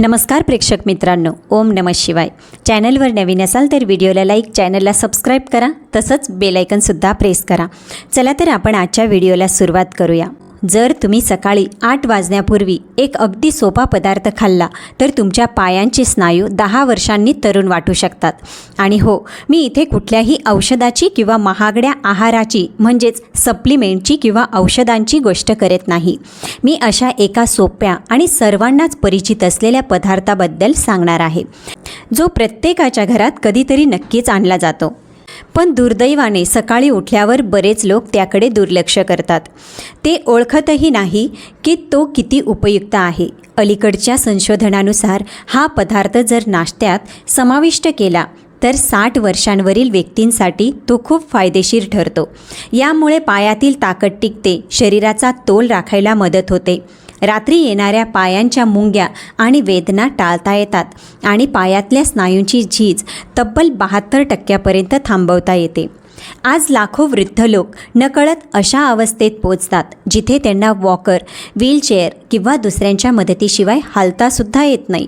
नमस्कार प्रेक्षक मित्रांनो ओम नम शिवाय. चॅनलवर नवीन असाल तर व्हिडिओला लाईक चॅनलला सबस्क्राईब करा तसंच बेलायकनसुद्धा प्रेस करा. चला तर आपण आजच्या व्हिडिओला सुरुवात करूया. जर तुम्ही सकाळी आठ वाजण्यापूर्वी एक अगदी सोपा पदार्थ खाल्ला तर तुमच्या पायांचे स्नायू दहा वर्षांनी तरुण वाटू शकतात. आणि हो मी इथे कुठल्याही औषधाची किंवा महागड्या आहाराची म्हणजेच सप्लिमेंटची किंवा औषधांची गोष्ट करत नाही. मी अशा एका सोप्या आणि सर्वांनाच परिचित असलेल्या पदार्थाबद्दल सांगणार आहे. जो प्रत्येकाच्या घरात कधीतरी नक्कीच आणला जातो. पण दुर्दैवाने सकाळी उठल्यावर बरेच लोक त्याकडे दुर्लक्ष करतात. ते ओळखतही नाही की तो किती उपयुक्त आहे. अलीकडच्या संशोधनानुसार हा पदार्थ जर नाश्त्यात समाविष्ट केला तर साठ वर्षांवरील व्यक्तींसाठी तो खूप फायदेशीर ठरतो. यामुळे पायातील ताकद टिकते शरीराचा तोल राखायला मदत होते. रात्री येणाऱ्या पायांच्या मुंग्या आणि वेदना टाळता येतात आणि पायातल्या स्नायूंची झीज तब्बल बहात्तर टक्क्यापर्यंत थांबवता येते. आज लाखो वृद्ध लोक नकळत अशा अवस्थेत पोचतात जिथे त्यांना वॉकर व्हीलचेअर किंवा दुसऱ्यांच्या मदतीशिवाय हालतासुद्धा येत नाही.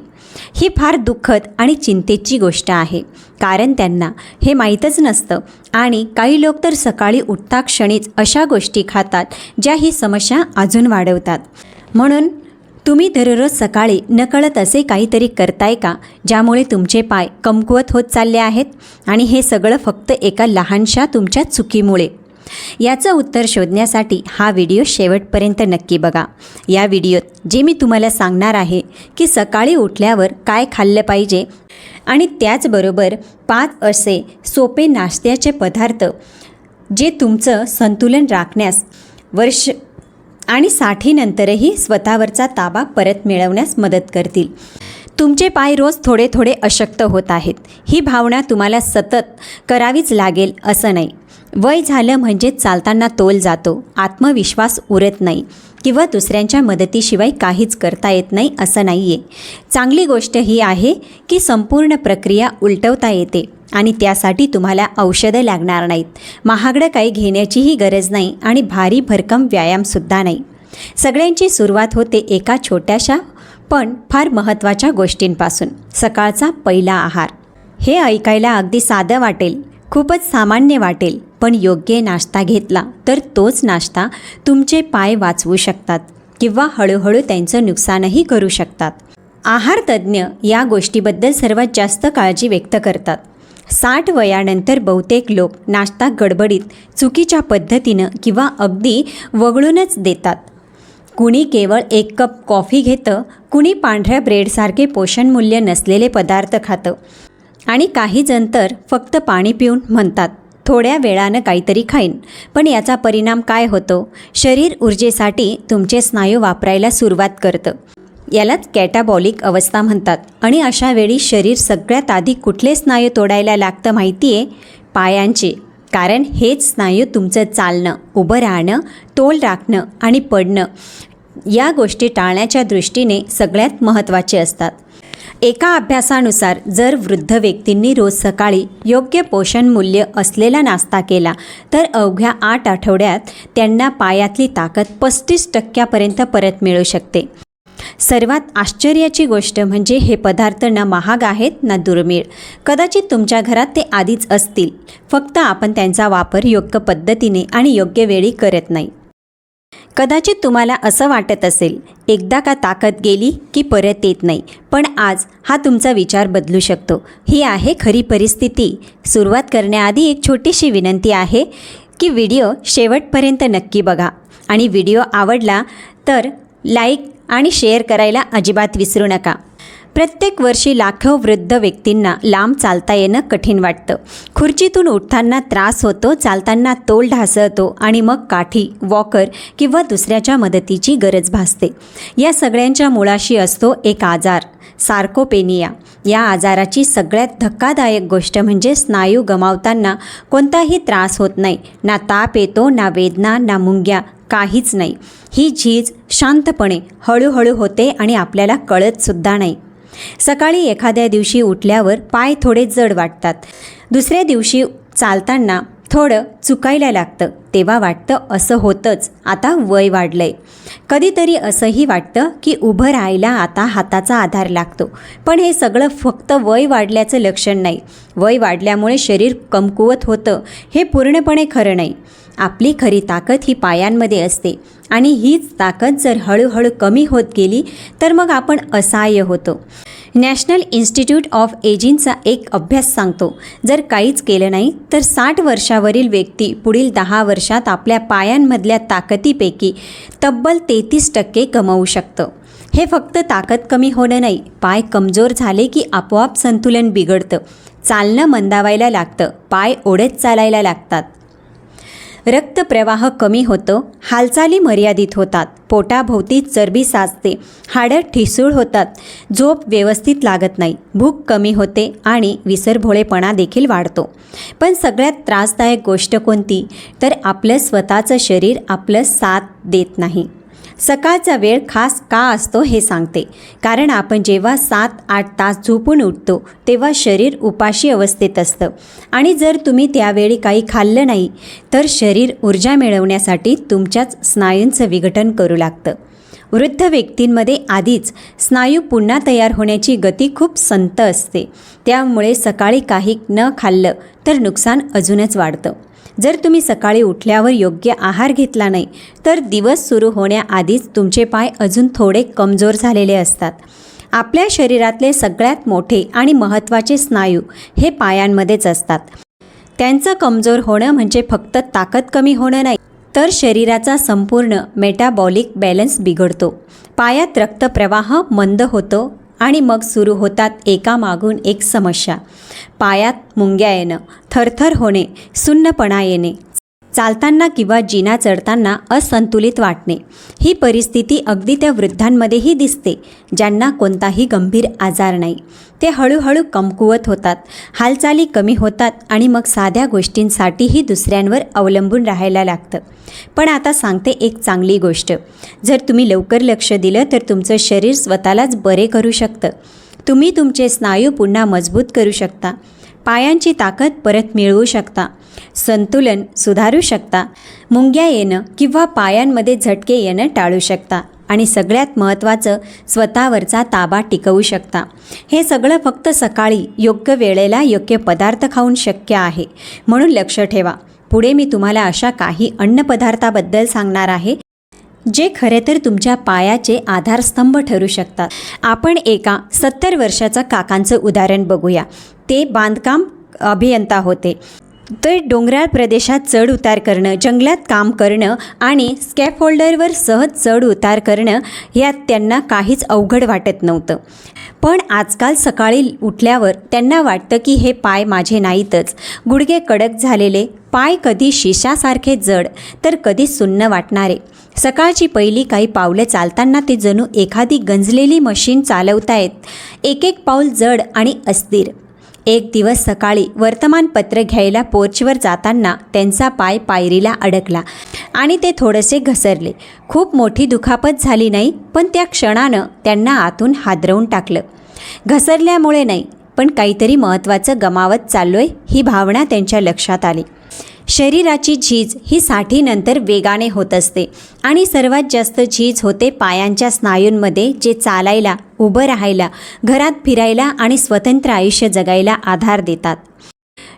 ही फार दुःखद आणि चिंतेची गोष्ट आहे कारण त्यांना हे माहीतच नसतं आणि काही लोक तर सकाळी उठता क्षणीच अशा गोष्टी खातात ज्या ही समस्या अजून वाढवतात. म्हणून तुम्ही दररोज सकाळी नकळत असे काहीतरी करताय का ज्यामुळे तुमचे पाय कमकुवत होत चालले आहेत आणि हे सगळं फक्त एका लहानशा तुमच्या चुकीमुळे? याचं उत्तर शोधण्यासाठी हा व्हिडिओ शेवटपर्यंत नक्की बघा. या व्हिडिओत जे मी तुम्हाला सांगणार आहे की सकाळी उठल्यावर काय खाल्लं पाहिजे आणि त्याचबरोबर पाच असे सोपे नाश्त्याचे पदार्थ जे तुमचं संतुलन राखण्यास वर्ष आणि साठीनंतरही स्वतःवरचा ताबा परत मिळवण्यास मदत करतील. तुमचे पाय रोज थोडे थोडे अशक्त होत आहेत. ही भावना तुम्हाला सतत करावीच लागेल असं नाही. वय झालं म्हणजे चालताना तोल जातो. आत्मविश्वास उरत नाही. किंवा दुसऱ्यांच्या मदतीशिवाय काहीच करता येत नाही असं नाही आहे चांगली गोष्ट ही आहे की संपूर्ण प्रक्रिया उलटवता येते. आणि त्यासाठी तुम्हाला औषधं लागणार नाहीत. महागडं काही घेण्याचीही गरज नाही आणि भारी भरकम व्यायामसुद्धा नाही. सगळ्यांची सुरुवात होते एका छोट्याशा पण फार महत्त्वाच्या गोष्टींपासून. सकाळचा पहिला आहार. हे ऐकायला अगदी साधं वाटेल. खूपच सामान्य वाटेल पण योग्य नाश्ता घेतला तर तोच नाश्ता तुमचे पाय वाचवू शकतात किंवा हळूहळू त्यांचं नुकसानही करू शकतात. आहारतज्ज्ञ या गोष्टीबद्दल सर्वात जास्त काळजी व्यक्त करतात. साठ वयानंतर बहुतेक लोक नाश्ता गडबडीत चुकीच्या पद्धतीनं किंवा अगदी वगळूनच देतात. कुणी केवळ एक कप कॉफी घेतं कुणी पांढऱ्या ब्रेडसारखे पोषणमूल्य नसलेले पदार्थ खातं. आणि काही जण तर फक्त पाणी पिऊन म्हणतात थोड्या वेळानं काहीतरी खाईन. पण याचा परिणाम काय होतो? शरीर ऊर्जेसाठी तुमचे स्नायू वापरायला सुरुवात करतं. यालाच कॅटाबॉलिक अवस्था म्हणतात. आणि अशा वेळी शरीर सगळ्यात आधी कुठले स्नायू तोडायला लागतं माहिती आहे पायांचे. कारण हेच स्नायू तुमचं चालणं उभं राहणं तोल राखणं आणि पडणं या गोष्टी टाळण्याच्या दृष्टीने सगळ्यात महत्त्वाचे असतात. एका अभ्यासानुसार जर वृद्ध व्यक्तींनी रोज सकाळी योग्य पोषण मूल्य असलेला नाश्ता केला तर अवघ्या आठ आठवड्यात त्यांना पायातली ताकद पस्तीस टक्क्यापर्यंत परत मिळू शकते. सर्वात आश्चर्याची गोष्ट म्हणजे हे पदार्थ ना महाग आहेत ना दुर्मिळ. कदाचित तुमच्या घरात ते आधीच असतील. फक्त आपण त्यांचा वापर योग्य पद्धतीने आणि योग्य वेळी करत नाही. कदाचित तुम्हाला असं वाटत असेल एकदा का ताकद गेली की परत येत नाही पण आज हा तुमचा विचार बदलू शकतो. ही आहे खरी परिस्थिती. सुरुवात करण्याआधी एक छोटीशी विनंती आहे की व्हिडिओ शेवटपर्यंत नक्की बघा. आणि व्हिडिओ आवडला तर लाईक आणि शेअर करायला अजिबात विसरू नका. प्रत्येक वर्षी लाखो वृद्ध व्यक्तींना लांब चालता येणं कठीण वाटतं. खुर्चीतून उठताना त्रास होतो चालताना तोल ढासळतो आणि मग काठी वॉकर किंवा दुसऱ्याच्या मदतीची गरज भासते. या सगळ्यांच्या मुळाशी असतो एक आजार सार्कोपेनिया. या आजाराची सगळ्यात धक्कादायक गोष्ट म्हणजे स्नायू गमावताना कोणताही त्रास होत नाही. ना ताप येतो ना वेदना ना मुंग्या काहीच नाही. ही झीज शांतपणे हळूहळू होते आणि आपल्याला कळतसुद्धा नाही. सकाळी एखाद्या दिवशी उठल्यावर पाय थोडे जड वाटतात. दुसऱ्या दिवशी चालताना थोडं चुकायला लागतं. तेव्हा वाटतं असं होतंच. आता वय वाढलंय. कधीतरी असंही वाटतं की उभं राहायला आता हाताचा आधार लागतो. पण हे सगळं फक्त वय वाढल्याचं लक्षण नाही. वय वाढल्यामुळे शरीर कमकुवत होतं. हे पूर्णपणे खरं नाही. आपली खरी ताकद ही पायांमध्ये असते आणि हीच ताकद जर हळूहळू कमी होत गेली तर मग आपण असहाय्य होतो. नॅशनल इन्स्टिट्यूट ऑफ एजिंगचा एक अभ्यास सांगतो जर काहीच केलं नाही तर साठ वर्षावरील व्यक्ती पुढील दहा वर्षात आपल्या पायांमधल्या ताकदीपैकी तब्बल तेहतीस टक्के कमवू शकतं. हे फक्त ताकद कमी होणं नाही पाय कमजोर झाले की आपोआप संतुलन बिघडतं. चालणं मंदावायला लागतं पाय ओढत चालायला लागतात. रक्तप्रवाह कमी होतो हालचाली मर्यादित होतात पोटाभोवती चरबी साचते हाडं ठिसूळ होतात झोप व्यवस्थित लागत नाही भूक कमी होते आणि विसरभोळेपणा देखील वाढतो. पण सगळ्यात त्रासदायक गोष्ट कोणती? तर आपलं स्वतःचं शरीर आपलं साथ देत नाही. सकाळचा वेळ खास का असतो हे सांगते. कारण आपण जेव्हा सात आठ तास झोपून उठतो तेव्हा शरीर उपाशी अवस्थेत असतं. आणि जर तुम्ही त्यावेळी काही खाल्लं नाही तर शरीर ऊर्जा मिळवण्यासाठी तुमच्याच स्नायूंचं विघटन करू लागतं. वृद्ध व्यक्तींमध्ये आधीच स्नायू पुन्हा तयार होण्याची गती खूप संत असते. त्यामुळे सकाळी काही न खाल्लं तर नुकसान अजूनच वाढतं. जर तुम्ही सकाळी उठल्यावर योग्य आहार घेतला नाही तर दिवस सुरू होण्याआधीच तुमचे पाय अजून थोडे कमजोर झालेले असतात. आपल्या शरीरातले सगळ्यात मोठे आणि महत्त्वाचे स्नायू हे पायांमध्येच असतात. त्यांचं कमजोर होणं म्हणजे फक्त ताकद कमी होणं नाही तर शरीराचा संपूर्ण मेटाबॉलिक बॅलन्स बिघडतो. पायात रक्तप्रवाह मंद होतो आणि मग सुरू होतात एकामागून एक समस्या. पायात मुंग्या येणं थरथर होणे सुन्नपणा येणे चालताना किंवा जिना चढताना असंतुलित वाटणे. ही परिस्थिती अगदी त्या वृद्धांमध्येही दिसते ज्यांना कोणताही गंभीर आजार नाही. ते हळूहळू कमकुवत होतात. हालचाली कमी होतात आणि मग साध्या गोष्टींसाठीही दुसऱ्यांवर अवलंबून राहायला लागतं. पण आता सांगते एक चांगली गोष्ट. जर तुम्ही लवकर लक्ष दिलं तर तुमचं शरीर स्वतःलाच बरे करू शकतं. तुम्ही तुमचे स्नायू पुन्हा मजबूत करू शकता. पायांची ताकद परत मिळवू शकता. संतुलन सुधारू शकता. मुंग्या येणं किंवा पायांमध्ये झटके येणं टाळू शकता. आणि सगळ्यात महत्त्वाचं स्वतःवरचा ताबा टिकवू शकता. हे सगळं फक्त सकाळी योग्य वेळेला योग्य पदार्थ खाऊन शक्य आहे. म्हणून लक्ष ठेवा. पुढे मी तुम्हाला अशा काही अन्नपदार्थाबद्दल सांगणार आहे जे खरे तर तुमच्या पायाचे आधारस्तंभ ठरू शकतात. आपण एका सत्तर वर्षाचा काकांचं उदाहरण बघूया. ते बांधकाम अभियंता होते. ते डोंगराळ प्रदेशात चढ उतार करणं जंगलात काम करणं आणि स्कॅफोल्डरवर सहज चढ उतार करणं यात त्यांना काहीच अवघड वाटत नव्हतं. पण आजकाल सकाळी उठल्यावर त्यांना वाटतं की हे पाय माझे नाहीतच. गुडघे कडक झालेले पाय कधी शिशासारखे जड तर कधी सुन्न वाटणारे. सकाळची पहिली काही पावलं चालताना ते जणू एखादी गंजलेली मशीन चालवतायत. एक एक पाऊल जड आणि अस्थिर. एक दिवस सकाळी वर्तमानपत्र घ्यायला पोर्चवर जाताना त्यांचा पाय पायरीला अडकला आणि ते थोडेसे घसरले. खूप मोठी दुखापत झाली नाही पण त्या क्षणानं त्यांना आतून हादरवून टाकलं. घसरल्यामुळे नाही पण काहीतरी महत्त्वाचं गमावत चाललोय ही भावना त्यांच्या लक्षात आली. शरीराची झीज ही साठीनंतर वेगाने होत असते आणि सर्वात जास्त झीज होते पायांच्या स्नायूंमध्ये जे चालायला उभं राहायला घरात फिरायला आणि स्वतंत्र आयुष्य जगायला आधार देतात.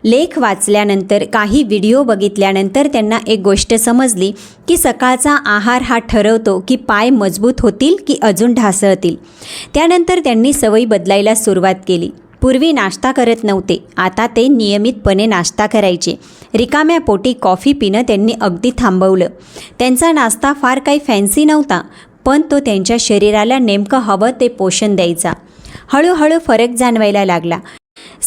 लेख वाचल्यानंतर काही व्हिडिओ बघितल्यानंतर त्यांना एक गोष्ट समजली की सकाळचा आहार हा ठरवतो की पाय मजबूत होतील की अजून ढासळतील. त्यानंतर त्यांनी सवयी बदलायला सुरुवात केली. पूर्वी नाश्ता करत नव्हते. आता ते नियमितपणे नाश्ता करायचे. रिकाम्या पोटी कॉफी पिणं त्यांनी अगदी थांबवलं. त्यांचा नाश्ता फार काही फॅन्सी नव्हता पण तो त्यांच्या शरीराला नेमकं हवं ते पोषण द्यायचा. हळूहळू फरक जाणवायला लागला.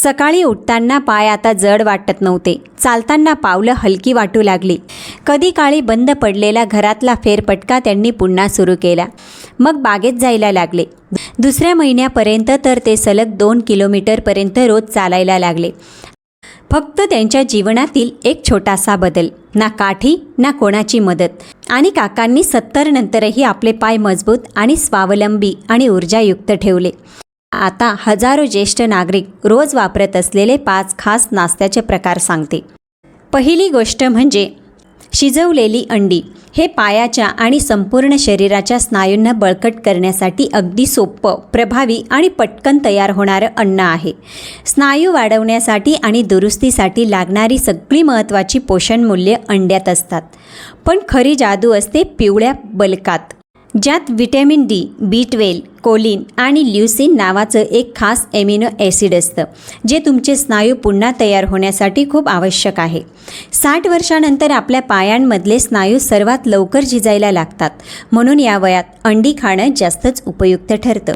सकाळी उठताना पाय आता जड वाटत नव्हते. चालताना पावलं हलकी वाटू लागली. कधी काळी बंद पडलेला घरातला फेरपटका त्यांनी पुन्हा सुरू केला. मग बागेत जायला लागले. दुसऱ्या महिन्यापर्यंत तर ते सलग दोन किलोमीटरपर्यंत रोज चालायला लागले. फक्त त्यांच्या जीवनातील एक छोटासा बदल. ना काठी ना कोणाची मदत. आणि काकांनी सत्तर नंतरही आपले पाय मजबूत आणि स्वावलंबी आणि ऊर्जायुक्त ठेवले. आता हजारो ज्येष्ठ नागरिक रोज वापरत असलेले पाच खास नाश्त्याचे प्रकार सांगते. पहिली गोष्ट म्हणजे शिजवलेली अंडी. हे पायाच्या आणि संपूर्ण शरीराच्या स्नायूंना बळकट करण्यासाठी अगदी सोपं प्रभावी आणि पटकन तयार होणारं अन्न आहे. स्नायू वाढवण्यासाठी आणि दुरुस्तीसाठी लागणारी सगळी महत्त्वाची पोषण मूल्ये अंड्यात असतात. पण खरी जादू असते पिवळ्या बलकात. ज्यात vitamin D B twelve choline आणि ल्युसिन नावाचं एक खास एमिनो ॲसिड असतं जे तुमचे स्नायू पुन्हा तयार होण्यासाठी खूप आवश्यक आहे. साठ वर्षानंतर आपल्या पायांमधले स्नायू सर्वात लवकर झिजायला लागतात म्हणून या वयात अंडी खाणं जास्तच उपयुक्त ठरतं.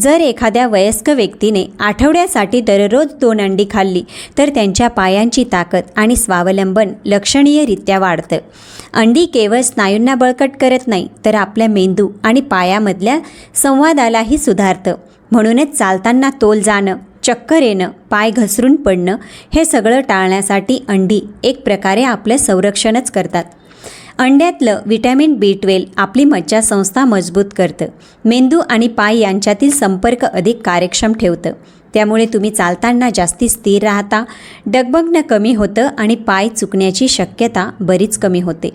जर एखाद्या वयस्क व्यक्तीने आठवड्यासाठी दररोज दोन अंडी खाल्ली तर त्यांच्या पायांची ताकद आणि स्वावलंबन लक्षणीयरित्या वाढतं. अंडी केवळ स्नायूंना बळकट करत नाही तर आपल्या मेंदू आणि पायामधल्या संवादालाही सुधारतं. म्हणूनच चालताना तोल जाणं चक्कर येणं पाय घसरून पडणं हे सगळं टाळण्यासाठी अंडी एक प्रकारे आपलं संरक्षणच करतात. अंड्यातलं व्हिटॅमिन बी ट्वेल्व आपली मज्जासंस्था मजबूत करतं. मेंदू आणि पाय यांच्यातील संपर्क अधिक कार्यक्षम ठेवतं. त्यामुळे तुम्ही चालताना जास्ती स्थिर राहता डगबगणं कमी होतं आणि पाय चुकण्याची शक्यता बरीच कमी होते.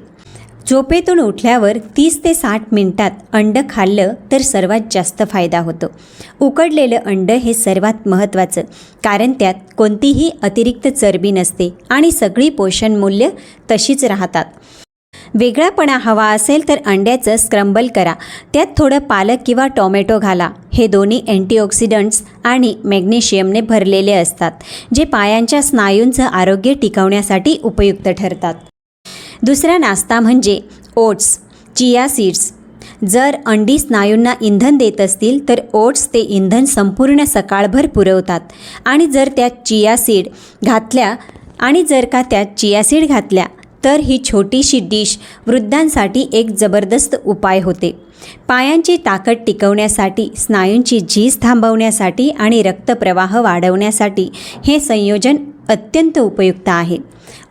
झोपेतून उठल्यावर तीस ते साठ मिनिटात अंड खाल्लं तर सर्वात जास्त फायदा होतो. उकडलेलं अंड हे सर्वात महत्त्वाचं कारण त्यात कोणतीही अतिरिक्त चरबी नसते आणि सगळी पोषण मूल्य तशीच राहतात. वेगळापणा हवा असेल तर अंड्याचं स्क्रम्बल करा. त्यात थोडं पालक किंवा टोमॅटो घाला. हे दोन्ही अँटीऑक्सिडंट्स आणि मॅग्नेशियमने भरलेले असतात जे पायांच्या स्नायूंचं आरोग्य टिकवण्यासाठी उपयुक्त ठरतात. दुसरा नाश्ता म्हणजे ओट्स चिया सीड्स. जर अंडी स्नायूंना इंधन देत असतील तर ओट्स ते इंधन संपूर्ण सकाळभर पुरवतात. आणि जर त्यात चिया सीड घातल्या आणि जर का त्यात चिया सीड घातल्या तर ही छोटीशी डिश वृद्धांसाठी एक जबरदस्त उपाय होते. पायांची ताकद टिकवण्यासाठी स्नायूंची झीज थांबवण्यासाठी आणि रक्तप्रवाह वाढवण्यासाठी हे संयोजन अत्यंत उपयुक्त आहे.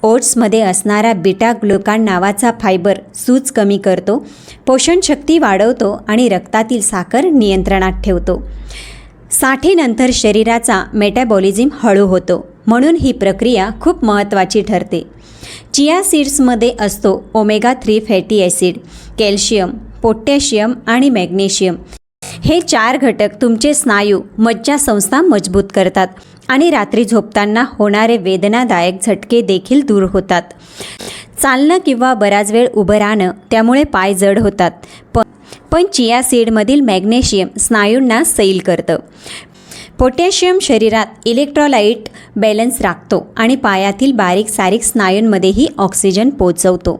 ओट्समध्ये असणारा बिटा ग्लुकान नावाचा फायबर सूज कमी करतो पोषणशक्ती वाढवतो आणि रक्तातील साखर नियंत्रणात ठेवतो. साठीनंतर शरीराचा मेटॅबॉलिझम हळू होतो म्हणून ही प्रक्रिया खूप महत्त्वाची ठरते. चिया सीड्समध्ये असतो omega three fatty acid calcium potassium आणि मॅग्नेशियम. हे चार घटक तुमचे स्नायू मज्जासंस्था मजबूत करतात आणि रात्री झोपताना होणारे वेदनादायक झटके देखील दूर होतात. चालणं किंवा बराच वेळ उभं राहणं त्यामुळे पाय जड होतात. पण पण चिया सीडमधील मॅग्नेशियम स्नायूंना सैल करतं. पोटॅशियम शरीरात इलेक्ट्रोलाइट बॅलन्स राखतो आणि पायातील बारीक सारीक स्नायूंमध्येही ऑक्सिजन पोचवतो.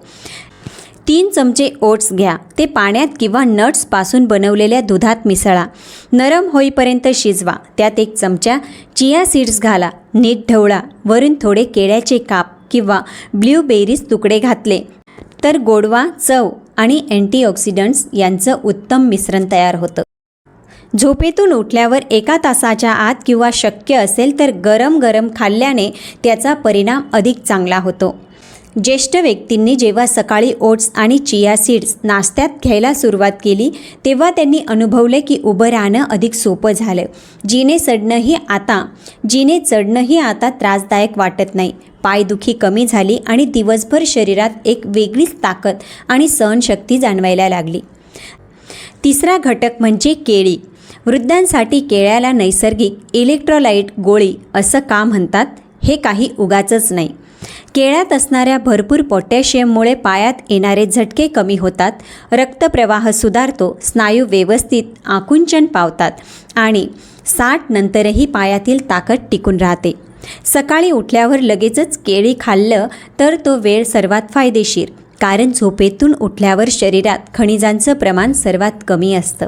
तीन चमचे ओट्स घ्या. ते पाण्यात किंवा नट्सपासून बनवलेल्या दुधात मिसळा. नरम होईपर्यंत शिजवा. त्यात एक चमचा चिया सीड्स घाला. नीट ढवळा. वरून थोडे केळ्याचे काप किंवा ब्ल्यूबेरीज तुकडे घातले. तर गोडवा चव आणि अँटीऑक्सिडंट्स यांचं उत्तम मिश्रण तयार होतं. झोपेतून उठल्यावर एका तासाच्या आत किंवा शक्य असेल तर गरम गरम खाल्ल्याने त्याचा परिणाम अधिक चांगला होतो. ज्येष्ठ व्यक्तींनी जेव्हा सकाळी ओट्स आणि चिया सीड्स नाश्त्यात घ्यायला सुरुवात केली तेव्हा त्यांनी अनुभवले की उभं राहणं अधिक सोपं झालं. जिने चढणंही आता जिने चढणंही आता त्रासदायक वाटत नाही. पायदुखी कमी झाली आणि दिवसभर शरीरात एक वेगळीच ताकद आणि सहनशक्ती जाणवायला लागली. तिसरा घटक म्हणजे केळी. वृद्धांसाठी केळ्याला नैसर्गिक इलेक्ट्रोलाइट गोळी असं का म्हणतात? हे काही उगाचच नाही. केळ्यात असणाऱ्या भरपूर पोटॅशियममुळे पायात येणारे झटके कमी होतात रक्तप्रवाह सुधारतो स्नायू व्यवस्थित आकुंचन पावतात आणि साठ नंतरही पायातील ताकद टिकून राहते. सकाळी उठल्यावर लगेचच केळी खाल्लं तर तो वेळ सर्वात फायदेशीर कारण झोपेतून उठल्यावर शरीरात खनिजांचं प्रमाण सर्वात कमी असतं.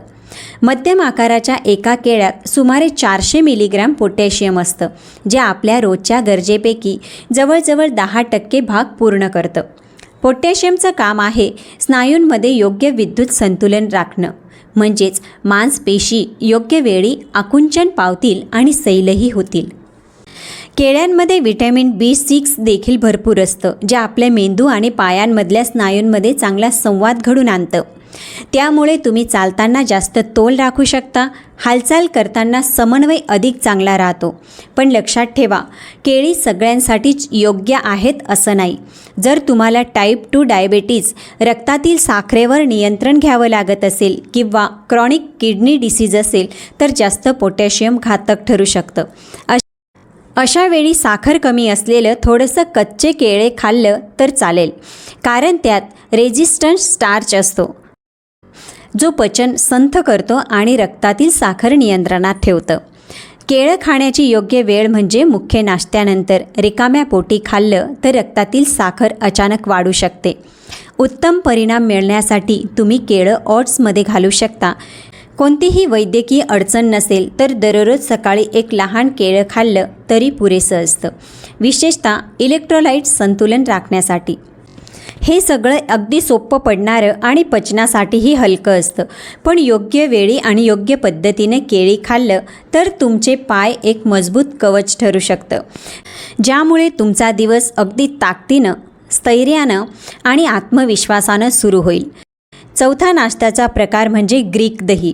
मध्यम आकाराच्या एका केळ्यात सुमारे चारशे मिलीग्रॅम पोटॅशियम असतं जे आपल्या रोजच्या गरजेपैकी जवळजवळ दहा टक्के भाग पूर्ण करतं. पोटॅशियमचं काम आहे स्नायूंमध्ये योग्य विद्युत संतुलन राखणं म्हणजेच मांसपेशी योग्य वेळी आकुंचन पावतील आणि सैलही होतील. केळ्यांमध्ये व्हिटॅमिन बी सिक्स देखील भरपूर असतं जे आपल्या मेंदू आणि पायांमधल्या स्नायूंमध्ये चांगला संवाद घडून आणतं. त्यामुळे तुम्ही चालताना जास्त तोल राखू शकता हालचाल करताना समन्वय अधिक चांगला राहतो. पण लक्षात ठेवा केळी सगळ्यांसाठीच योग्य आहेत असं नाही. जर तुम्हाला टाईप टू डायबेटीज रक्तातील साखरेवर नियंत्रण घ्यावं लागत असेल किंवा क्रॉनिक किडनी डिसीज असेल तर जास्त पोटॅशियम घातक ठरू शकतं. अश- अशा वेळी साखर कमी असलेलं थोडंसं कच्चे केळे खाल्लं तर चालेल. कारण त्यात रेजिस्टंट स्टार्च असतो. जो पचन संथ करतो आणि रक्तातील साखर नियंत्रणात ठेवतं. केळं खाण्याची योग्य वेळ म्हणजे मुख्य नाश्त्यानंतर रिकाम्या पोटी खाल्लं तर रक्तातील साखर अचानक वाढू शकते. उत्तम परिणाम मिळण्यासाठी तुम्ही केळं ऑट्समध्ये घालू शकता. कोणतीही वैद्यकीय अडचण नसेल तर दररोज सकाळी एक लहान केळं खाल्लं तरी पुरेसं असतं. विशेषतः इलेक्ट्रोलाइट संतुलन राखण्यासाठी. हे सगळं अगदी सोपं पडणारं आणि पचनासाठीही हलकं असतं. पण योग्य वेळी आणि योग्य पद्धतीने केळी खाल्लं तर तुमचे पाय एक मजबूत कवच ठरू शकतं. ज्यामुळे तुमचा दिवस अगदी ताकदीनं स्थैर्यानं आणि आत्मविश्वासानं सुरू होईल. चौथा नाश्त्याचा प्रकार म्हणजे ग्रीक दही.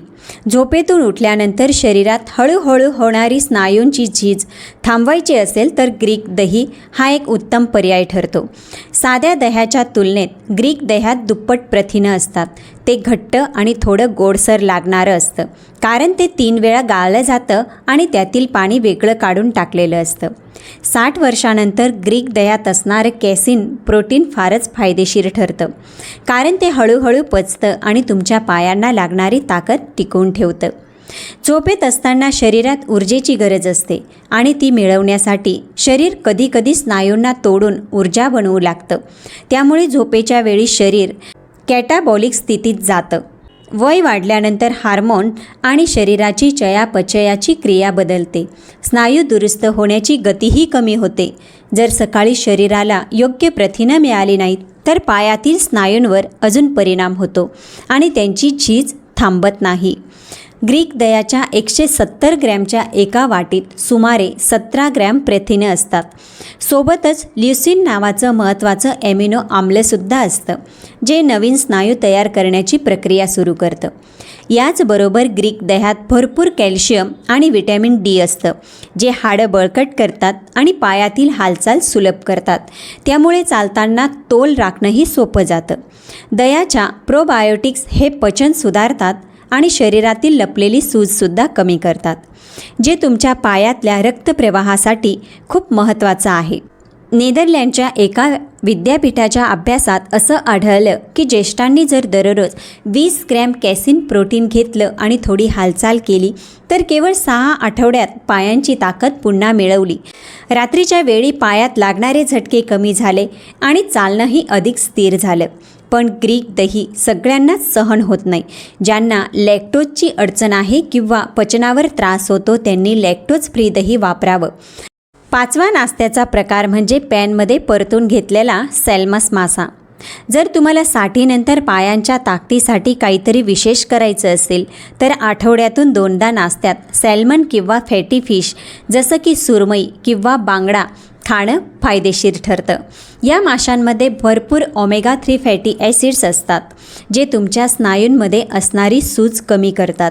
झोपेतून उठल्यानंतर शरीरात हळूहळू होणारी स्नायूंची झीज थांबवायची असेल तर ग्रीक दही हा एक उत्तम पर्याय ठरतो. साध्या दह्याच्या तुलनेत ग्रीक दह्यात दुप्पट प्रथिनं असतात. ते घट्ट आणि थोडं गोडसर लागणारं असतं. कारण ते तीन वेळा गाळलं जातं आणि त्यातील पाणी वेगळं काढून टाकलेलं असतं. साठ वर्षानंतर ग्रीक दह्यात असणारं कॅसिन प्रोटीन फारच फायदेशीर ठरतं. कारण ते हळूहळू पचतं आणि तुमच्या पायांना लागणारी ताकद टिकवून ठेवतं. झोपेत असताना शरीरात ऊर्जेची गरज असते आणि ती मिळवण्यासाठी शरीर कधीकधी स्नायूंना तोडून ऊर्जा बनवू लागतं. त्यामुळे झोपेच्या वेळी शरीर कॅटाबॉलिक स्थितीत जातं. वय वाढल्यानंतर हार्मोन आणि शरीराची चयापचयाची क्रिया बदलते. स्नायू दुरुस्त होण्याची गतीही कमी होते. जर सकाळी शरीराला योग्य प्रथिनं मिळाली नाहीत तर पायातील स्नायूंवर अजून परिणाम होतो आणि त्यांची झीज थांबत नाही. ग्रीक दयाच्या एकशे सत्तर ग्रॅमच्या एका वाटीत सुमारे सतरा ग्रॅम प्रथिने असतात. सोबतच ल्युसिन नावाचं महत्त्वाचं ॲमिनो आम्लसुद्धा असतं जे नवीन स्नायू तयार करण्याची प्रक्रिया सुरू करतं. याचबरोबर ग्रीक दह्यात भरपूर कॅल्शियम आणि विटॅमिन डी असतं जे हाडं बळकट करतात आणि पायातील हालचाल सुलभ करतात. त्यामुळे चालताना तोल राखणंही सोपं जातं. दयाच्या प्रोबायोटिक्स हे पचन सुधारतात आणि शरीरातील लपलेली सूजसुद्धा कमी करतात जे तुमच्या पायातल्या रक्तप्रवाहासाठी खूप महत्त्वाचं आहे. नेदरलँडच्या एका विद्यापीठाच्या अभ्यासात असं आढळलं की ज्येष्ठांनी जर दररोज वीस ग्रॅम कॅसिन प्रोटीन घेतलं आणि थोडी हालचाल केली तर केवळ सहा आठवड्यात पायांची ताकद पुन्हा मिळवली. रात्रीच्या वेळी पायात लागणारे झटके कमी झाले आणि चालणंही अधिक स्थिर झालं. पण ग्रीक दही सगळ्यांनाच सहन होत नाही. ज्यांना लॅक्टोजची अडचण आहे किंवा पचनावर त्रास होतो त्यांनी लॅक्टोज फ्री दही वापरावं. पाचवा नाश्त्याचा प्रकार म्हणजे पॅनमध्ये परतून घेतलेला सॅल्मस मासा. जर तुम्हाला साठीनंतर पायांच्या ताकदीसाठी काहीतरी विशेष करायचं असेल तर आठवड्यातून दोनदा नाश्त्यात सॅल्मन किंवा फॅटी फिश जसं की सुरमई किंवा बांगडा खाणं फायदेशीर ठरतं. या माशांमध्ये भरपूर ओमेगा थ्री फॅटी ॲसिड्स असतात जे तुमच्या स्नायूंमध्ये असणारी सूज कमी करतात.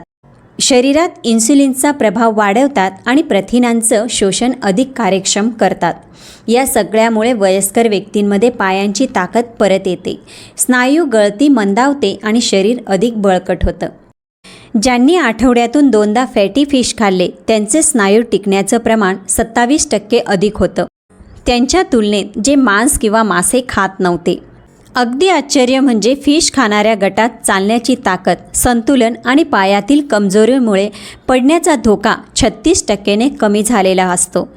शरीरात इन्सुलिनचा प्रभाव वाढवतात आणि प्रथिनांचं शोषण अधिक कार्यक्षम करतात. या सगळ्यामुळे वयस्कर व्यक्तींमध्ये पायांची ताकद परत येते. स्नायू गळती मंदावते आणि शरीर अधिक बळकट होतं. ज्यांनी आठवड्यातून दोनदा फॅटी फिश खाल्ले त्यांचे स्नायू टिकण्याचं प्रमाण सत्तावीस टक्के अधिक होतं. त्यांच्या तुलनेत जे मांस किंवा मासे खात नव्हते. अगदी आश्चर्य म्हणजे फिश खाणाऱ्या गटात चालण्याची ताकद संतुलन आणि पायातील कमजोरीमुळे पडण्याचा धोका छत्तीस टक्केने कमी झालेला असतो.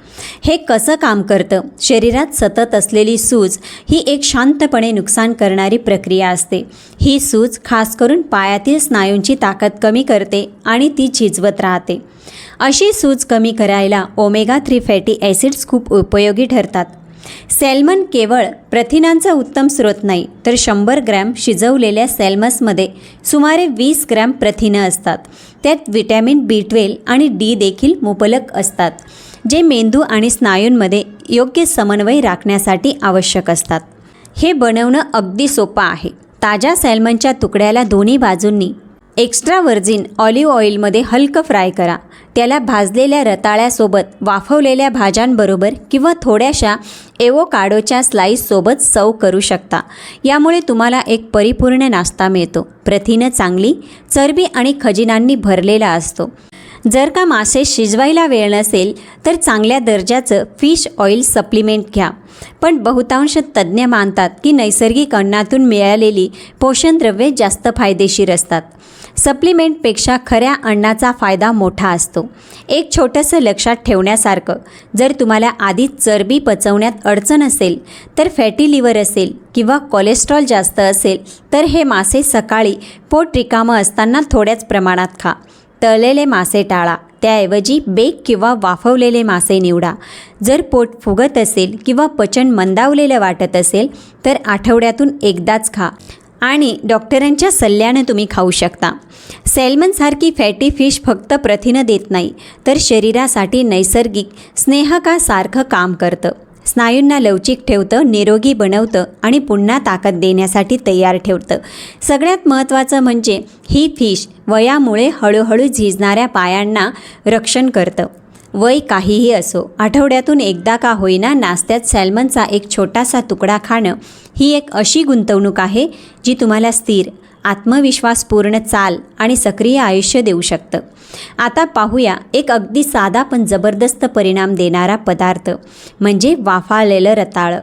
हे कसं काम करतं? शरीरात सतत असलेली सूज ही एक शांतपणे नुकसान करणारी प्रक्रिया असते. ही सूज खास करून पायातील स्नायूंची ताकद कमी करते आणि ती झिजवत राहते. अशी सूज कमी करायला ओमेगा थ्री फॅटी ॲसिड्स खूप उपयोगी ठरतात. सॅल्मन केवळ प्रथिनांचा उत्तम स्रोत नाही तर शंभर ग्रॅम शिजवलेल्या सॅल्मसमध्ये सुमारे वीस ग्रॅम प्रथिनं असतात. त्यात विटॅमिन बी ट्वेल आणि डी देखील मुबलक असतात जे मेंदू आणि स्नायूंमध्ये योग्य समन्वय राखण्यासाठी आवश्यक असतात. हे बनवणं अगदी सोपं आहे. ताज्या सॅल्मनच्या तुकड्याला दोन्ही बाजूंनी एक्स्ट्रा व्हर्जिन ऑलिव्ह ऑइलमध्ये हलकं फ्राय करा. त्याला भाजलेल्या रताळ्यासोबत वाफवलेल्या भाज्यांबरोबर किंवा थोड्याशा एवोकाडोच्या स्लाईससोबत सव करू शकता. यामुळे तुम्हाला एक परिपूर्ण नाश्ता मिळतो. प्रथिनं चांगली चरबी आणि खजिनांनी भरलेला असतो. जर का मासे शिजवायला वेळ नसेल तर चांगल्या दर्जाचं फिश ऑइल सप्लिमेंट घ्या. पण बहुतांश तज्ज्ञ मानतात की नैसर्गिक अन्नातून मिळालेली पोषणद्रव्ये जास्त फायदेशीर असतात. सप्लिमेंटपेक्षा खऱ्या अन्नाचा फायदा मोठा असतो. एक छोटंसं लक्षात ठेवण्यासारखं जर तुम्हाला आधीच चरबी पचवण्यात अडचण असेल तर फॅटी लिव्हर असेल किंवा कोलेस्ट्रॉल जास्त असेल तर हे मासे सकाळी पोट रिकामं असताना थोड्याच प्रमाणात खा. तळलेले मासे टाळा. त्याऐवजी बेक किंवा वाफवलेले मासे निवडा. जर पोट फुगत असेल किंवा पचन मंदावलेलं वाटत असेल तर आठवड्यातून एकदाच खा. आणि डॉक्टरांच्या सल्ल्यानं तुम्ही खाऊ शकता. सॅल्मनसारखी फॅटी फिश फक्त प्रथिनं देत नाही तर शरीरासाठी नैसर्गिक स्नेहकासारखं काम करतं. स्नायूंना लवचिक ठेवतं निरोगी बनवतं आणि पुन्हा ताकद देण्यासाठी तयार ठेवतं. सगळ्यात महत्त्वाचं म्हणजे ही फिश वयामुळे हळूहळू झिजणाऱ्या पायांना रक्षण करतं. वय काहीही असो आठवड्यातून एकदा का होईना नाश्त्यात सॅल्मनचा एक छोटासा तुकडा खाणं ही एक अशी गुंतवणूक आहे जी तुम्हाला स्थिर आत्मविश्वासपूर्ण चाल आणि सक्रिय आयुष्य देऊ शकतं. आता पाहूया एक अगदी साधा पण जबरदस्त परिणाम देणारा पदार्थ म्हणजे वाफाळलेलं रताळं.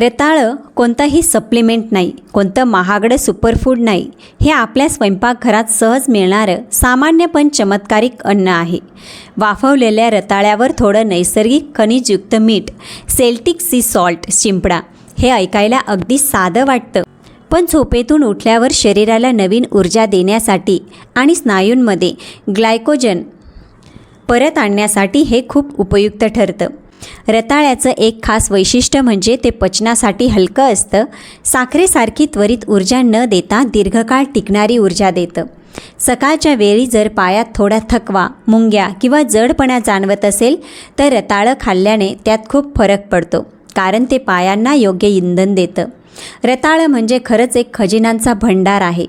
रताळं कोणताही सप्लिमेंट नाही कोणतं महागडं सुपरफूड नाही. हे आपल्या स्वयंपाकघरात सहज मिळणारं सामान्य पण चमत्कारिक अन्न आहे. वाफवलेल्या रताळ्यावर थोडं नैसर्गिक खनिजयुक्त मीठ सेल्टिक सी सॉल्ट शिंपडा हे ऐकायला अगदी साधं वाटतं. पण झोपेतून उठल्यावर शरीराला नवीन ऊर्जा देण्यासाठी आणि स्नायूंमध्ये ग्लायकोजन परत आणण्यासाठी हे खूप उपयुक्त ठरतं. रताळ्याचं एक खास वैशिष्ट्य म्हणजे ते पचनासाठी हलकं असतं. साखरेसारखी त्वरित ऊर्जा न देता दीर्घकाळ टिकणारी ऊर्जा देतं. सकाळच्या वेळी जर पायात थोडा थकवा मुंग्या किंवा जडपणा जाणवत असेल तर रताळं खाल्ल्याने त्यात खूप फरक पडतो कारण ते पायांना योग्य इंधन देतं. रताळं म्हणजे खरंच एक खजिनांचा भंडार आहे.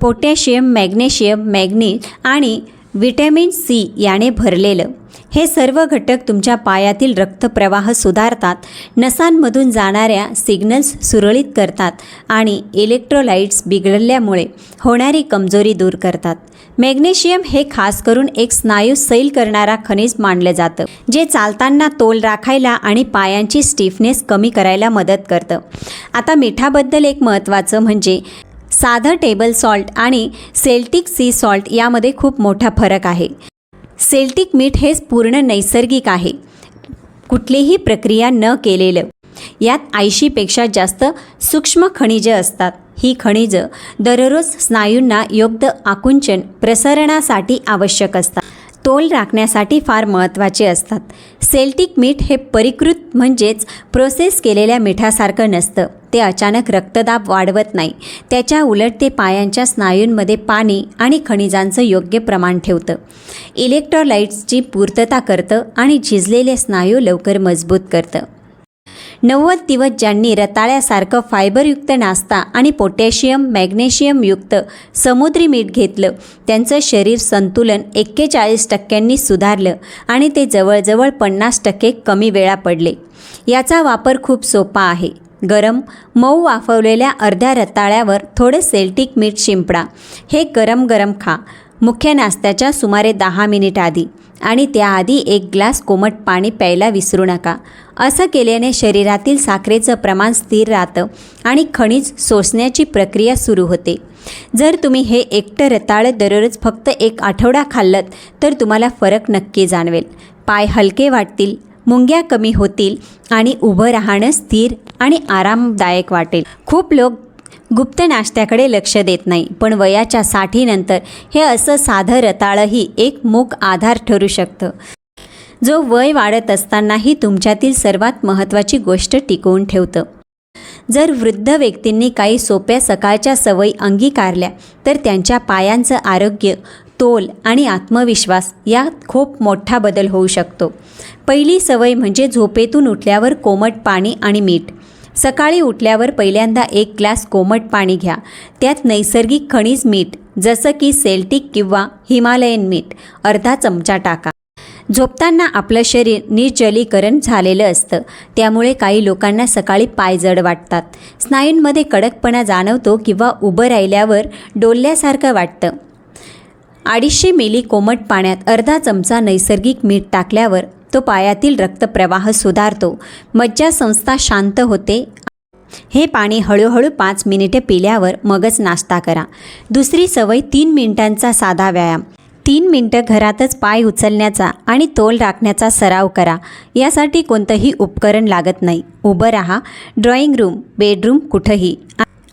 पोटॅशियम मॅग्नेशियम मॅग्नीज आणि व्हिटॅमिन सी याने भरलेलं. हे सर्व घटक तुमच्या पायातील रक्तप्रवाह सुधारतात नसांमधून जाणाऱ्या सिग्नल्स सुरळीत करतात आणि इलेक्ट्रोलाइट्स बिघडल्यामुळे होणारी कमजोरी दूर करतात. मॅग्नेशियम हे खास करून एक स्नायू सैल करणारा खनिज मानलं जातं जे चालताना तोल राखायला आणि पायांची स्टिफनेस कमी करायला मदत करतं. आता मिठाबद्दल एक महत्त्वाचं म्हणजे साधं टेबल सॉल्ट आणि सेल्टिक सी सॉल्ट यामध्ये खूप मोठा फरक आहे. सेल्टिक मीठ हे पूर्ण नैसर्गिक आहे. कुठलीही प्रक्रिया न केलेलं. यात ऐंशीपेक्षा जास्त सूक्ष्म खनिजं असतात. ही खनिजं दररोज स्नायूंना योग्य आकुंचन प्रसरणासाठी आवश्यक असतात. तोल राखण्यासाठी फार महत्त्वाचे असतात. सेल्टिक मीठ हे परिकृत म्हणजेच प्रोसेस केलेल्या मिठासारखं नसतं. ते अचानक रक्तदाब वाढवत नाही. त्याच्या उलट ते पायांच्या स्नायूंमध्ये पाणी आणि खनिजांचं योग्य प्रमाण ठेवतं. इलेक्ट्रोलाइट्सची पूर्तता करतं आणि झिजलेले स्नायू लवकर मजबूत करतं. नव्वद दिवस ज्यांनी रताळ्यासारखं फायबरयुक्त नाश्ता आणि पोटॅशियम मॅग्नेशियमयुक्त समुद्री मीठ घेतलं त्यांचं शरीर संतुलन एक्केचाळीस टक्क्यांनी सुधारलं आणि ते जवळजवळ पन्नास टक्के कमी वेळा पडले. याचा वापर खूप सोपा आहे. गरम मऊ वाफवलेल्या अर्ध्या रताळ्यावर थोडं सेल्टिक मीठ शिंपडा. हे गरम गरम खा. मुख्य नाश्त्याच्या सुमारे दहा मिनिट आधी. आणि त्याआधी एक ग्लास कोमट पाणी प्यायला विसरू नका. असं केल्याने शरीरातील साखरेचं प्रमाण स्थिर राहतं आणि खनिज सोसण्याची प्रक्रिया सुरू होते. जर तुम्ही हे एकटं रताळं दररोज फक्त एक आठवडा खाल्लत तर तुम्हाला फरक नक्की जाणवेल. पाय हलके वाटतील मुंग्या कमी होतील आणि उभं राहणं स्थिर आणि आरामदायक वाटेल. खूप लोक गुप्त नाश्त्याकडे लक्ष देत नाही पण वयाच्या साठीनंतर हे असं साधं रताळंही एक मूक आधार ठरू शकतं. जो वय वाढत असतानाही तुमच्यातील सर्वात महत्त्वाची गोष्ट टिकवून ठेवतं. जर वृद्ध व्यक्तींनी काही सोप्या सकाळच्या सवयी अंगीकारल्या तर त्यांच्या पायांचं आरोग्य तोल आणि आत्मविश्वास यात खूप मोठा बदल होऊ शकतो. पहिली सवय म्हणजे झोपेतून उठल्यावर कोमट पाणी आणि मीठ. सकाळी उठल्यावर पहिल्यांदा एक ग्लास कोमट पाणी घ्या. त्यात नैसर्गिक खनिज मीठ जसं की सेल्टिक किंवा हिमालयन मीठ अर्धा चमचा टाका. झोपताना आपलं शरीर निर्जलीकरण झालेलं असतं. त्यामुळे काही लोकांना सकाळी पाय जड वाटतात. स्नायूंमध्ये कडकपणा जाणवतो किंवा उभं राहिल्यावर डोलल्यासारखं वाटतं. अडीचशे मिली कोमट पाण्यात अर्धा चमचा नैसर्गिक मीठ टाकल्यावर तो पायातील रक्तप्रवाह सुधारतो. मज्जासंस्था शांत होते. हे पाणी हळूहळू पाच मिनिटे पिल्यावर मगच नाश्ता करा. दुसरी सवय तीन मिनिटांचा साधा व्यायाम. तीन मिनटं घरातच पाय उचलण्याचा आणि तोल राखण्याचा सराव करा. यासाठी कोणतंही उपकरण लागत नाही. उभं राहा. ड्रॉइंग रूम बेडरूम कुठंही.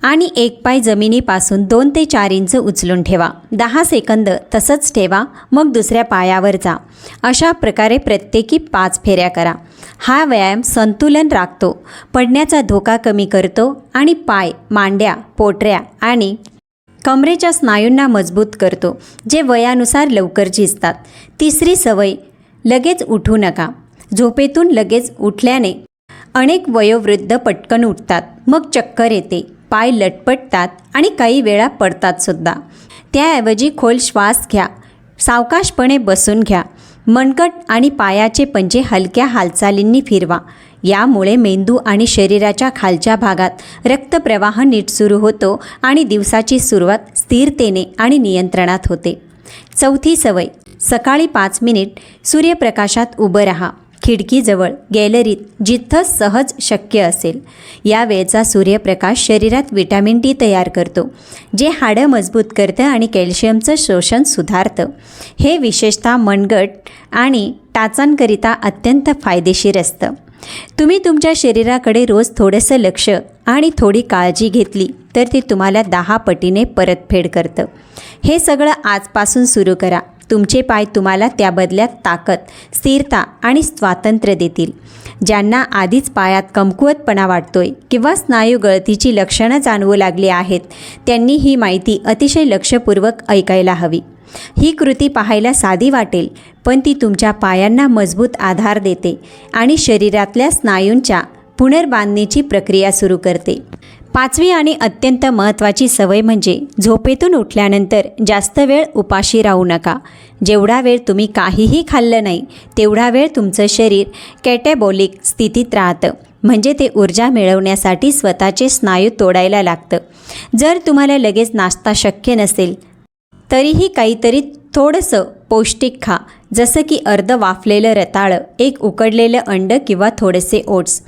आणि एक पाय जमिनीपासून दोन ते चार इंच उचलून ठेवा. दहा सेकंद तसंच ठेवा मग दुसऱ्या पायावर जा. अशा प्रकारे प्रत्येकी पाच फेऱ्या करा. हा व्यायाम संतुलन राखतो. पडण्याचा धोका कमी करतो आणि पाय मांड्या पोटऱ्या आणि कमरेच्या स्नायूंना मजबूत करतो जे वयानुसार लवकर झिजतात. तिसरी सवय लगेच उठू नका. झोपेतून लगेच उठल्याने अनेक वयोवृद्ध पटकन उठतात. मग चक्कर येते. पाय लटपटतात आणि काही वेळा पडतात सुद्धा. त्याऐवजी खोल श्वास घ्या. सावकाशपणे बसून घ्या. मनकट आणि पायाचे पंजे हलक्या हालचालींनी फिरवा. यामुळे मेंदू आणि शरीराच्या खालच्या भागात रक्तप्रवाह नीट सुरू होतो आणि दिवसाची सुरुवात स्थिरतेने आणि नियंत्रणात होते. चौथी सवय. सकाळी पाच मिनिट सूर्यप्रकाशात उभं राहा. खिडकीजवळ गॅलरीत जिथं सहज शक्य असेल. या वेळचा सूर्यप्रकाश शरीरात विटॅमिन डी तयार करतो जे हाडं मजबूत करतं आणि कॅल्शियमचं शोषण सुधारतं. हे विशेषतः मनगट आणि टाचांकरिता अत्यंत फायदेशीर असतं. तुम्ही तुमच्या शरीराकडे रोज थोडंसं लक्ष आणि थोडी काळजी घेतली तर ते तुम्हाला दहा पटीने परतफेड करतं. हे सगळं आजपासून सुरू करा. तुमचे पाय तुम्हाला त्या बदल्यात ताकद स्थिरता आणि स्वातंत्र्य देतील. ज्यांना आधीच पायात कमकुवतपणा वाटतोय किंवा स्नायू गळतीची लक्षणं जाणवू लागली आहेत त्यांनी ही माहिती अतिशय लक्षपूर्वक ऐकायला हवी. ही कृती पाहायला साधी वाटेल पण ती तुमच्या पायांना मजबूत आधार देते आणि शरीरातल्या स्नायूंच्या पुनर्बांधणीची प्रक्रिया सुरू करते. पाचवी आणि अत्यंत महत्त्वाची सवय म्हणजे झोपेतून उठल्यानंतर जास्त वेळ उपाशी राहू नका. जेवढा वेळ तुम्ही काहीही खाल्लं नाही तेवढा वेळ तुमचं शरीर कॅटेबॉलिक स्थितीत राहतं. म्हणजे ते ऊर्जा मिळवण्यासाठी स्वतःचे स्नायू तोडायला लागतं. जर तुम्हाला लगेच नाश्ता शक्य नसेल तरीही काहीतरी थोडंसं पौष्टिक खा जसं की अर्ध वाफलेलं रताळं एक उकडलेलं अंड किंवा थोडेसे ओट्स.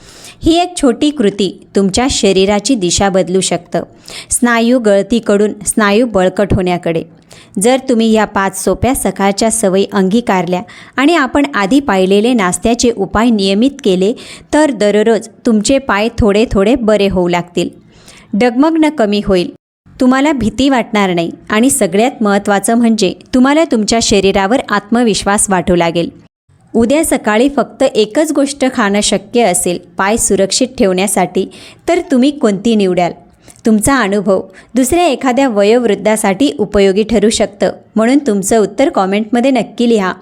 ही एक छोटी कृती तुमच्या शरीराची दिशा बदलू शकतं. स्नायू गळतीकडून स्नायू बळकट होण्याकडे. जर तुम्ही या पाच सोप्या सकाळच्या सवयी अंगीकारल्या आणि आपण आधी पाहिलेले नाश्त्याचे उपाय नियमित केले तर दररोज तुमचे पाय थोडे थोडे बरे होऊ लागतील. डगमगणं कमी होईल. तुम्हाला भीती वाटणार नाही आणि सगळ्यात महत्त्वाचं म्हणजे तुम्हाला तुमच्या शरीरावर आत्मविश्वास वाटू लागेल. उद्या सकाळी फक्त एकच गोष्ट खाणं शक्य असेल पाय सुरक्षित ठेवण्यासाठी तर तुम्ही कोणती निवडाल? तुमचा अनुभव दुसऱ्या एखाद्या वयोवृद्धासाठी उपयोगी ठरू शकतं म्हणून तुमचं उत्तर कॉमेंटमध्ये नक्की लिहा.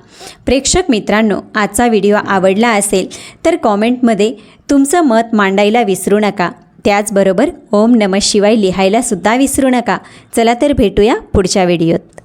प्रेक्षक मित्रांनो आजचा व्हिडिओ आवडला असेल तर कॉमेंटमध्ये तुमचं मत मांडायला विसरू नका. त्याचबरोबर ओम नमः शिवाय लिहायला सुद्धा विसरू नका. चला तर भेटूया पुढच्या व्हिडिओत.